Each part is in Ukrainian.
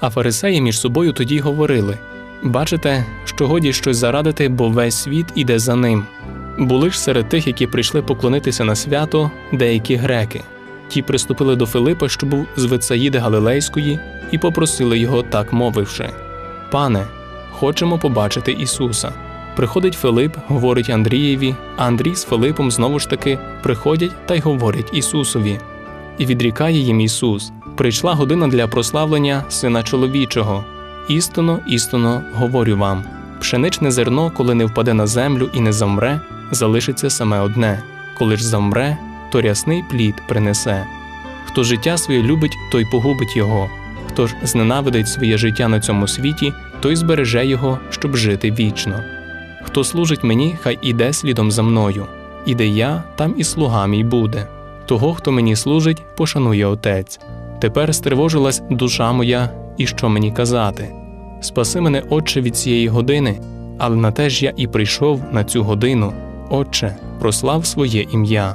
А фарисеї між собою тоді говорили бачите, що годі щось зарадити, бо весь світ іде за ним. Були ж серед тих, які прийшли поклонитися на свято, деякі греки. Ті приступили до Филипа, що був з Вицаїди Галилейської, і попросили його, так мовивши: Пане, хочемо побачити Ісуса. Приходить Филип, говорить Андрієві, а Андрій з Филипом знову ж таки приходять та й говорять Ісусові. І відрікає їм Ісус: прийшла година для прославлення Сина чоловічого. Істинно, істинно говорю вам: пшеничне зерно, коли не впаде на землю і не замре, залишиться саме одне, коли ж замре, то рясний плід принесе. Хто життя своє любить, той погубить його. Хто ж зненавидить своє життя на цьому світі, той збереже його, щоб жити вічно. Хто служить мені, хай іде слідом за мною, і де я, там і слуга мій буде. Того, хто мені служить, пошанує Отець. Тепер стривожилась душа моя, і що мені казати? Спаси мене, Отче, від цієї години, але на те ж я і прийшов на цю годину. Отче, прослав своє ім'я.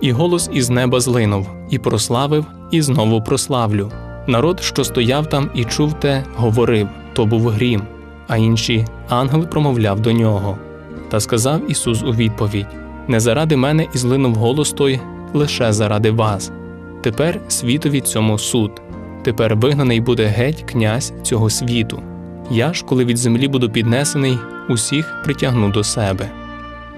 І голос із неба злинув, і прославив, і знову прославлю. Народ, що стояв там і чув те, говорив то був грім, а інші ангел промовляв до нього. Та сказав Ісус у відповідь: Не заради мене і злинув голос той, лише заради вас. Тепер світові цьому суд. Тепер вигнаний буде геть князь цього світу. Я ж, коли від землі буду піднесений, усіх притягну до себе.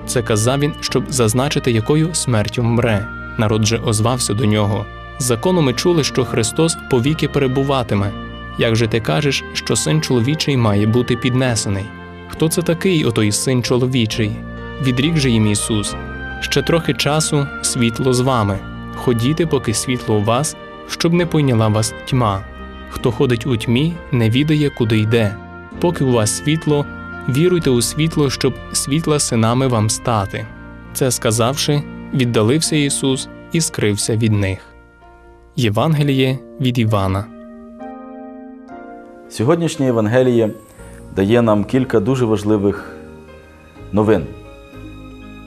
Це казав він, щоб зазначити, якою смертю мре. Народ же озвався до нього. Закону ми чули, що Христос повіки перебуватиме. Як же ти кажеш, що син чоловічий має бути піднесений? Хто це такий, отой син чоловічий? Відрік же їм Ісус. Ще трохи часу світло з вами. Ходіте, поки світло у вас, щоб не пойняла вас тьма. Хто ходить у тьмі, не відає, куди йде. Поки у вас світло, віруйте у світло, щоб світла синами вам стати. Це сказавши, віддалився Ісус і скрився від них. Євангеліє від Івана. Сьогоднішнє Євангеліє дає нам кілька дуже важливих новин,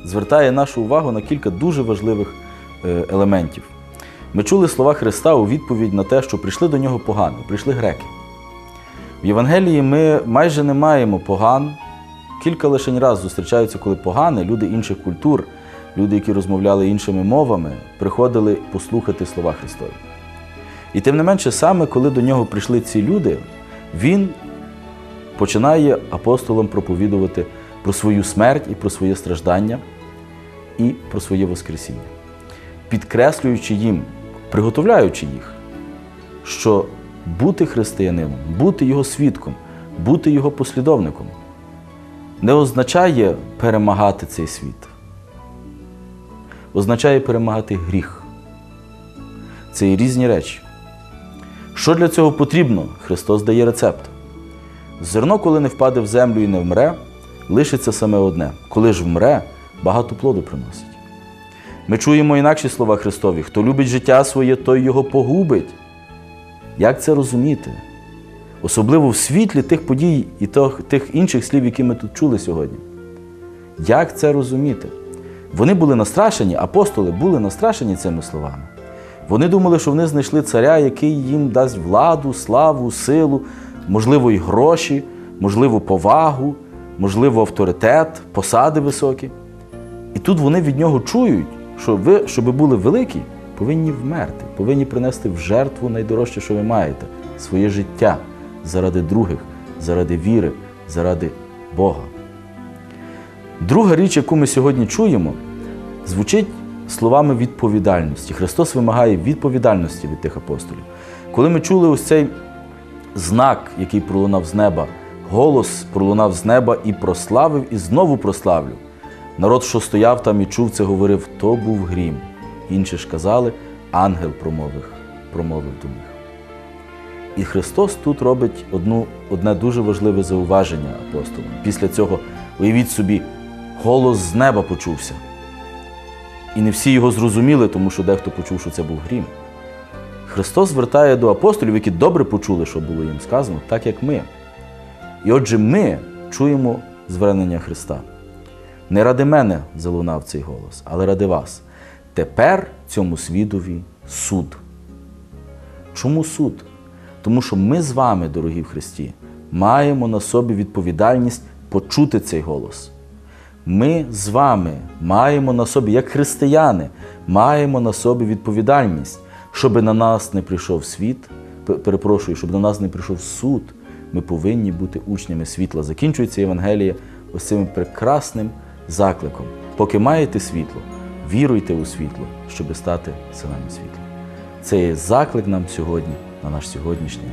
звертає нашу увагу на кілька дуже важливих елементів. Ми чули слова Христа у відповідь на те, що прийшли до нього погано, прийшли греки. В Євангелії ми майже не маємо поган. Кілька лише раз зустрічаються, коли погани, люди інших культур, люди, які розмовляли іншими мовами, приходили послухати слова Христові. І тим не менше, саме коли до нього прийшли ці люди, він починає апостолам проповідувати про свою смерть і про своє страждання і про своє Воскресіння, підкреслюючи їм, приготовляючи їх, що бути християнином, бути його свідком, бути його послідовником не означає перемагати цей світ, означає перемагати гріх. Це і різні речі. Що для цього потрібно? Христос дає рецепт. Зерно, коли не впаде в землю і не вмре, лишиться саме одне. Коли ж вмре, багато плоду приносить. Ми чуємо інакші слова Христові: хто любить життя своє, той його погубить. Як це розуміти? Особливо в світлі тих подій і тих інших слів, які ми тут чули сьогодні. Як це розуміти? Вони були настрашені, апостоли були настрашені цими словами. Вони думали, що вони знайшли царя, який їм дасть владу, славу, силу, можливо, і гроші, можливо, повагу, можливо, авторитет, посади високі. І тут вони від нього чують, що ви, щоб були великі, повинні вмерти, повинні принести в жертву найдорожче, що ви маєте своє життя заради других, заради віри, заради Бога. Друга річ, яку ми сьогодні чуємо, звучить словами відповідальності. Христос вимагає відповідальності від тих апостолів. Коли ми чули ось цей знак, який пролунав з неба, голос пролунав з неба і прославив, і знову прославлю. Народ, що стояв там і чув це, говорив, то був грім. Інші ж казали, ангел промовив, промовив до них. І Христос тут робить одну, одне дуже важливе зауваження апостолам. Після цього, уявіть собі, голос з неба почувся. І не всі його зрозуміли, тому що дехто почув, що це був грім. Христос звертає до апостолів, які добре почули, що було їм сказано, так як ми. І отже, ми чуємо звернення Христа. Не ради мене залунав цей голос, але ради вас. Тепер цьому свідові суд. Чому суд? Тому що ми з вами, дорогі в Христі, маємо на собі відповідальність почути цей голос. Ми з вами маємо на собі, як християни, маємо на собі відповідальність, щоб на нас не прийшов світ, перепрошую, щоб на нас не прийшов суд. Ми повинні бути учнями світла. Закінчується Євангеліє ось цим прекрасним закликом. Поки маєте світло, віруйте у світло, щоб стати синами світла. Це є заклик нам сьогодні на наш сьогоднішній